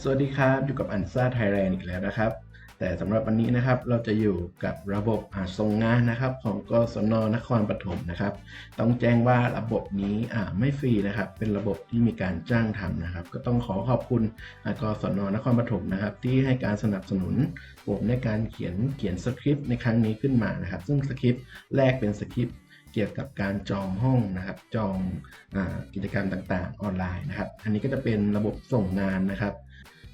สวัสดีครับ อยู่กับอันซ่าไทยแลนด์อีกแล้วนะครับ แต่สำหรับวันนี้นะครับเราจะอยู่กับระบบอาส่งงานนะครับ ของกศนนครปฐมนะครับ ต้องแจ้งว่าระบบนี้อ่าไม่ฟรีนะครับ เป็นระบบที่มีการจ้างทำนะครับ ก็ต้องขอขอบคุณกศนนครปฐมนะครับ ที่ให้การสนับสนุนผมในการเขียนเขียนสคริปต์ในครั้งนี้ขึ้นมานะครับ ซึ่งสคริปต์แรกเป็นสคริปต์เกี่ยวกับการจองห้องนะครับจองอกิจกรรมต่างๆออนไลน์นะครับ อันนี้ก็จะเป็นระบบส่งงานนะครับ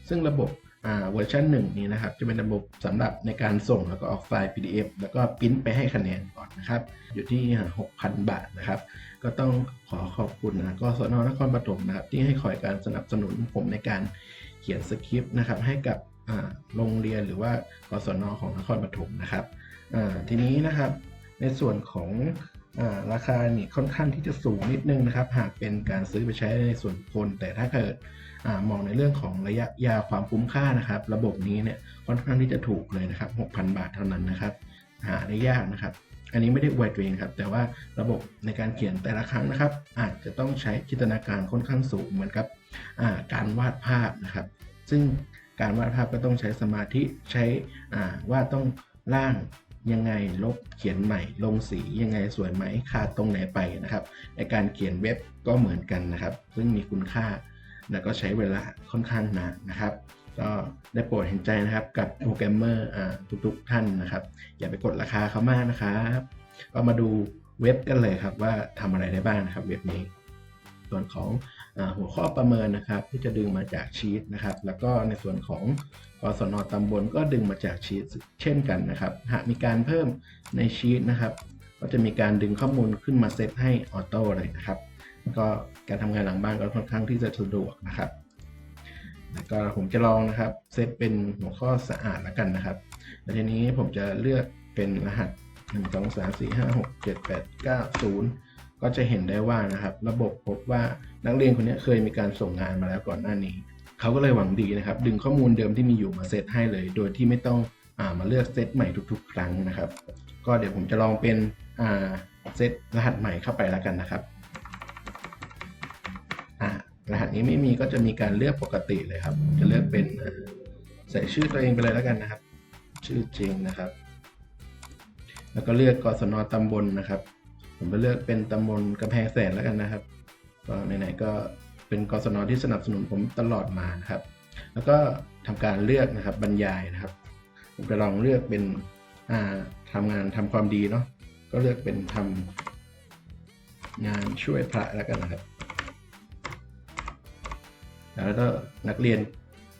ซึ่งระบบอ่าเวอร์ชันหนึ่งนี้นะครับจะเป็นระบบสำหรับในการส่งแล้วก็ออกไฟล์ PDF แล้วก็ปริ้นไปให้คะแนนก่อนนะครับ อยู่ที่ 6,000 บาทนะครับ ก็ต้องขอขอบคุณนะก็สนนครปฐมนะครับ ที่ให้คอยการสนับสนุนผมในการเขียนสคริปต์นะครับ ให้กับโรงเรียนหรือว่ากศนของนครปฐมนะครับทีนี้นะครับในส่วนของ ราคานี่ค่อนข้างที่จะสูงนิดนึงนะครับ หากเป็นการซื้อไปใช้ในส่วนบุคคลแต่ถ้าเกิดอมองในเรื่องของระยะยาวความคุ้มค่านะครับ ระบบนี้เนี่ยค่อนข้างที่จะถูกเลยนะครับ 6,000 บาทเท่านั้นนะครับ หาได้ยากนะครับ อันนี้ไม่ได้อวยตัวเองครับ แต่ว่าระบบในการเขียนแต่ละครั้งนะครับ อาจจะต้องใช้จินตนาการค่อนข้างสูงเหมือนกับการวาดภาพนะครับ ซึ่งการวาดภาพก็ต้องใช้สมาธิใช้ว่าต้องร่าง ยังไงลบเขียนใหม่ ลงสียังไงสวยไหมขาดตรงไหนไปนะครับ ในการเขียนเว็บก็เหมือนกันนะครับ ซึ่งมีคุณค่าแล้วก็ใช้เวลาค่อนข้างนานนะครับ ก็ได้โปรดเห็นใจนะครับกับโปรแกรมเมอร์ทุกๆท่านนะครับ อย่าไปกดราคาเขามากนะครับก็มาดูเว็บกันเลยครับว่าทำอะไรได้บ้างนะครับเว็บนี้ ส่วนของอหัวข้อประเมินนะครับ ที่จะดึงมาจากชีตนะครับ แล้วก็ในส่วนของกศนตำบลก็ดึงมาจากชีตเช่นกันนะครับ หากมีการเพิ่มในชีตนะครับ ก็จะมีการดึงข้อมูลขึ้นมาเซตให้ออโต้เลยนะครับ ก็การทำงานหลังบ้านก็ค่อนข้างที่จะสะดวกนะครับแล้วก็ผมจะลองนะครับเซตเป็นหัวข้อสะอาดแล้วกันนะครับแล้วทีนี้ผมจะเลือกเป็นรหัส 1 2 3 4 5 6 7 8 9 0 ก็จะเห็นได้ว่านะครับระบบพบว่านักเรียนคนนี้เคยมีการส่งงานมาแล้วก่อนหน้านี้ เขาก็เลยหวังดีนะครับ ดึงข้อมูลเดิมที่มีอยู่มาเซตให้เลย โดยที่ไม่ต้องอามาเลือกเซตใหม่ทุก ๆ ครั้งนะครับ ก็เดี๋ยวผมจะลองเป็นเซตรหัสใหม่เข้าไปแล้วกันนะครับรหัสนี้ไม่มีก็จะมีการเลือกปกติเลยครับ จะเลือกเป็นใส่ชื่อตัวเองไปเลยแล้วกันนะครับ ชื่อจริงนะครับ แล้วก็เลือกกศนตำบลนะครับ ผมไปเลือกเป็นตำบลกำแพงแสนแล้วกันนะครับก็ไหนๆก็เป็นกศนที่สนับสนุนผมตลอดมานะครับ แล้วก็ทำการเลือกนะครับบรรยายนะครับ ผมจะลองเลือกเป็นอ่าทำงานทำความดีเนาะก็เลือกเป็นทำงานช่วยพระแล้วกันนะครับแล้วก็นักเรียน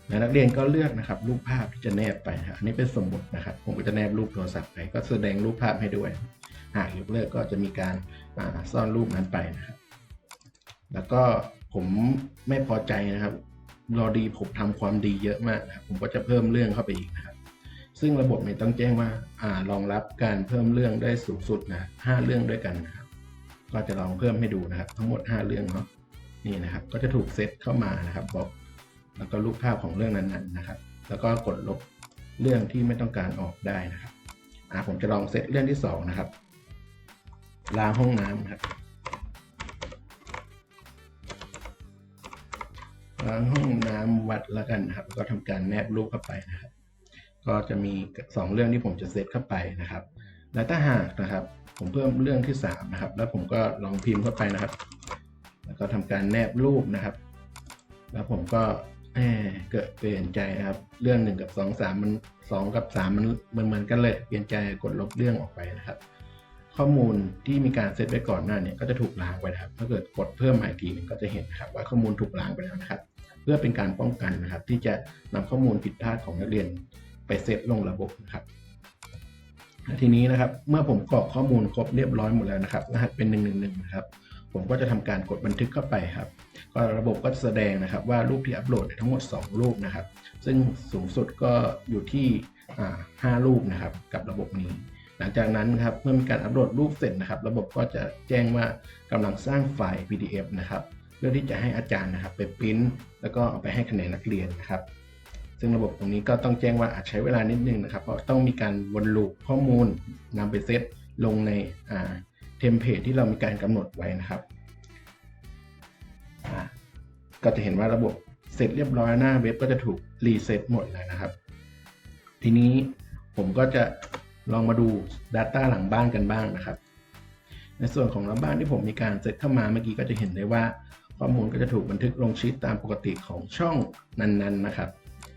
แล้วนักเรียนก็เลือกนะครับ รูปภาพที่จะแนบไปนะอันนี้เป็นสมมตินะครับ ผมก็จะแนบรูปโทรศัพท์ไปก็แสดงรูปภาพให้ด้วย หากยกเลิกก็จะมีการซ่อนรูปนั้นไปนะครับ แล้วก็ผมไม่พอใจนะครับรอดีผมทำความดีเยอะมากนะผมก็จะเพิ่มเรื่องเข้าไปอีกนะครับ ซึ่งระบบเนี่ยต้องแจ้งว่าอ่ารองรับการเพิ่มเรื่องได้สูงสุดนะห้าเรื่องด้วยกันนะครับ ก็จะลองเพิ่มให้ดูนะครับ ทั้งหมด 5 เรื่องเนาะนี่นะครับ ก็จะถูกเซตเข้ามานะครับบล็อกแล้วก็รูปภาพของเรื่องนั้นๆนะครับ แล้วก็กดลบเรื่องที่ไม่ต้องการออกได้นะครับอ่าผมจะลองเซตเรื่องที่สองนะครับ ล้างห้องน้ำครับล้างห้องน้ำวัดแล้วกันนะครับ ก็ทำการแนบรูปเข้าไปนะครับ ก็จะมีสองเรื่องที่ผมจะเซตเข้าไปนะครับ และถ้าหากนะครับ ผมเพิ่มเรื่องที่3นะครับ แล้วผมก็ลองพิมพ์เข้าไปนะครับ แล้วก็ทำการแนบรูปนะครับ แล้วผมก็แหมเกิดเปลี่ยนใจนะครับ เรื่อง 1 กับ 2 3 มัน 2 กับ 3 มันเหมือนเหมือนกันเลย เปลี่ยนใจกดลบเรื่องออกไปนะครับ ข้อมูลที่มีการเซตไว้ก่อนหน้าเนี่ยก็จะถูกล้างไปนะครับ ถ้าเกิดกดเพิ่มใหม่อีกทีหนึงก็จะเห็นนะครับว่าข้อมูลถูกล้างไปแล้วนะครับ เพื่อเป็นการป้องกันนะครับ ที่จะนำข้อมูลผิดพลาดของนักเรียนไปเซตลงระบบนะครับทีนี้นะครับเมื่อผมกรอกข้อมูลครบเรียบร้อยหมดแล้วนะครับรหัสเป็น1 1 1นะครับผมก็จะทำการกดบันทึกเข้าไปครับก็ระบบก็จะแสดงนะครับว่ารูปที่อัปโหลดทั้งหมด 2 รูปนะครับ ซึ่งสูงสุดก็อยู่ที่อ่า5รูปนะครับกับระบบนี้ ลังจากนั้นครับเมื่อมีการอัปโหลดรูปเสร็จนะครับ ระบบก็จะแจ้งว่ากำลังสร้างไฟล์ PDF นะครับเพื่อที่จะให้อาจารย์นะครับไปปริ้นแล้วก็เอาไปให้คะแนนนักเรียนนะครับ ซึ่งระบบตรงนี้ก็ต้องแจ้งว่าอาจใช้เวลานิดนึงนะครับ เพราะต้องมีการวนลูปข้อมูลนำไปเซตลงในอ่าเทมเพลตที่เรามีการกำหนดไว้นะครับก็จะเห็นว่าระบบเสร็จเรียบร้อยหน้าเว็บก็จะถูกรีเซ็ตหมดเลยนะครับ ทีนี้ผมก็จะ ลองมาดู Data หลังบ้านกันบ้างนะครับ ในส่วนของหลังบ้านที่ผมมีการเซตเข้ามาเมื่อกี้ก็จะเห็นได้ว่า ข้อมูลก็จะถูกบันทึกลงชีตตามปกติของช่องนั้นๆนะครับ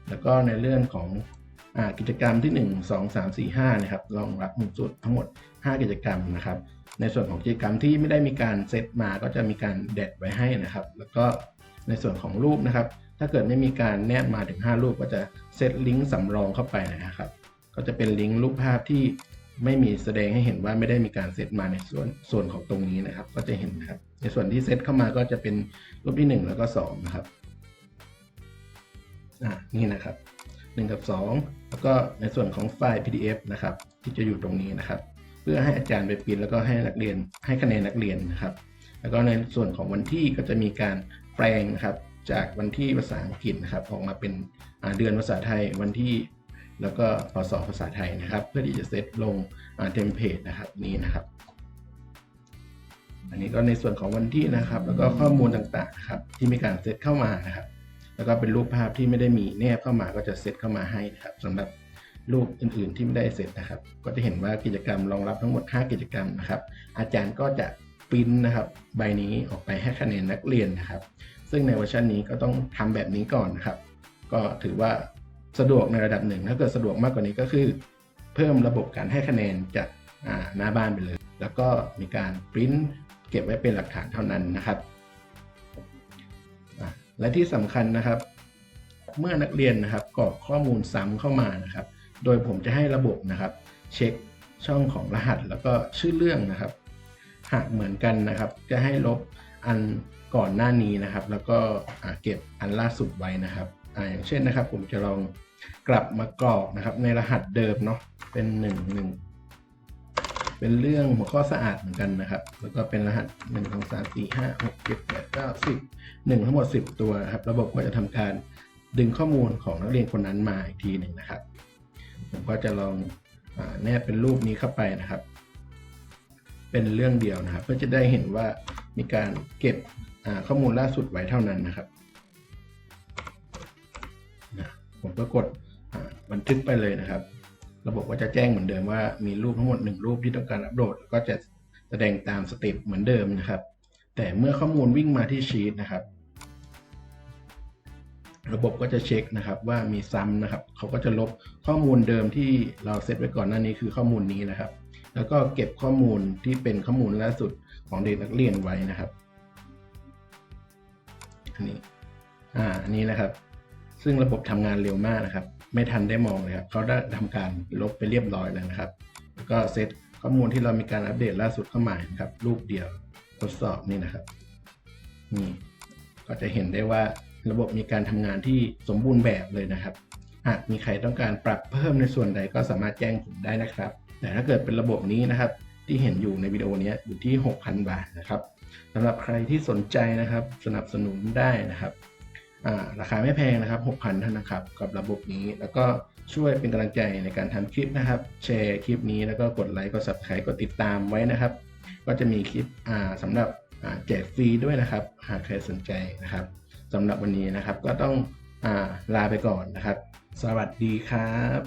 แล้วก็ในเรื่องของอกิจกรรมที่ 1 2 3 4 5นะครับรองรับหมุดสุดทั้งหมด 5 กิจกรรมนะครับ ในส่วนของกิจกรรมที่ไม่ได้มีการเซตมาก็จะมีการแดดไว้ให้นะครับ แล้วก็ในส่วนของรูปนะครับ ถ้าเกิดไม่มีการแนบมาถึง 5 รูปก็จะเซตลิงก์สำรองเข้าไปนะครับ ก็จะเป็นลิงก์รูปภาพที่ไม่มีแสดงให้เห็นว่าไม่ได้มีการเซตมาในส่วนส่วนของตรงนี้นะครับ ก็จะเห็นนะครับ ในส่วนที่เซตเข้ามาก็จะเป็นรูปที่ 1 แล้วก็ 2 นะครับอ่านี่นะครับ 1 กับ 2 แล้วก็ในส่วนของไฟล์ PDF นะครับ ที่จะอยู่ตรงนี้นะครับ เพื่อให้อาจารย์ไปพิมพ์แล้วก็ให้นักเรียนให้คะแนนนักเรียนนะครับ แล้วก็ในส่วนของวันที่ก็จะมีการแปลงนะครับ จากวันที่ภาษาอังกฤษนะครับออกมาเป็นเดือนภาษาไทยวันที่ แล้วก็พศภาษาไทยนะครับ เพื่อที่จะเซตลงเทมเพลตนะครับนี้นะครับ อันนี้ก็ในส่วนของวันที่นะครับ แล้วก็ข้อมูลต่างๆครับที่มีการเซตเข้ามานะครับ แล้วก็เป็นรูปภาพที่ไม่ได้มีแนบเข้ามาก็จะเซตเข้ามาให้นะครับสำหรับรูปอื่นๆที่ไม่ได้เซตนะครับ ก็จะเห็นว่ากิจกรรมรองรับทั้งหมด 5 กิจกรรมนะครับ อาจารย์ก็จะปริ้นนะครับใบนี้ออกไปให้คะแนนนักเรียนนะครับ ซึ่งในเวอร์ชันนี้ก็ต้องทำแบบนี้ก่อนนะครับ ก็ถือว่า สะดวกในระดับหนึ่งถ้าเกิดสะดวกมากกว่านี้ก็คือ เพิ่มระบบการให้คะแนนจากหน้าบ้านไปเลย แล้วก็มีการปริ้นเก็บไว้เป็นหลักฐานเท่านั้นนะครับ และที่สำคัญนะครับ เมื่อนักเรียนนะครับกรอกข้อมูลซ้ำเข้ามานะครับ โดยผมจะให้ระบบนะครับ เช็คช่องของรหัสแล้วก็ชื่อเรื่องนะครับ หากเหมือนกันนะครับ จะให้ลบอันก่อนหน้านี้นะครับ แล้วก็เก็บอันล่าสุดไว้นะครับออย่างเช่นนะครับ ผมจะลอง กลับมากรอกนะครับในรหัสเดิมเนาะเป็นหนึ่งหนึ่งเป็นเรื่องหัวข้อสะอาดเหมือนกันนะครับ แล้วก็เป็นรหัสหนึ่งสองสามสี่ห้าหกเจ็ดแปดเก้าสิบหนึ่งทั้งหมดสิบตัวนะครับ ระบบก็จะทำการดึงข้อมูลของนักเรียนคนนั้นมาอีกทีหนึ่งนะครับ ผมก็จะลองอแนบเป็นรูปนี้เข้าไปนะครับ เป็นเรื่องเดียวนะครับ เพื่อจะได้เห็นว่ามีการเก็บข้อมูลล่าสุดไว้เท่านั้นนะครับ ผมก็กดบันทึกไปเลยนะครับ ระบบก็จะแจ้งเหมือนเดิมว่ามีรูปทั้งหมดหนึ่งรูปที่ต้องการอัปโหลดก็จะแสดงตามสเต็ปเหมือนเดิมนะครับ แต่เมื่อข้อมูลวิ่งมาที่ชีตนะครับ ระบบก็จะเช็คนะครับว่ามีซ้ำนะครับเขาก็จะลบข้อมูลเดิมที่เราเซตไว้ก่อนหน้านี้คือข้อมูลนี้นะครับ แล้วก็เก็บข้อมูลที่เป็นข้อมูลล่าสุดของเด็กนักเรียนไว้นะครับอันนี้อ่าอันนี้นะครับ ซึ่งระบบทำงานเร็วมากนะครับ ไม่ทันได้มองเลยครับเขาได้ทำการลบไปเรียบร้อยแล้วนะครับ แล้วก็เซตข้อมูลที่เรามีการอัปเดตล่าสุดเข้ามานะครับ รูปเดียวทดสอบนี่นะครับนี่ก็จะเห็นได้ว่าระบบมีการทำงานที่สมบูรณ์แบบเลยนะครับหากมีใครต้องการปรับเพิ่มในส่วนใดก็สามารถแจ้งผมได้นะครับ แต่ถ้าเกิดเป็นระบบนี้นะครับ ที่เห็นอยู่ในวิดีโอนี้อยู่ที่ 6,000 บาทนะครับสำหรับใครที่สนใจนะครับ สนับสนุนได้นะครับ ราคาไม่แพงนะครับ 6,000เท่านั้นะครับ กับระบบนี้ แล้วก็ช่วยเป็นกำลังใจในการทำคลิปนะครับ แชร์คลิปนี้แล้วก็กดไลค์ กด subscribe กดติดตามไว้นะครับ ก็จะมีคลิปสำหรับแจกฟรีด้วยนะครับ หากใครสนใจนะครับสำหรับวันนี้นะครับก็ต้องอลาไปก่อนนะครับ สวัสดีครับ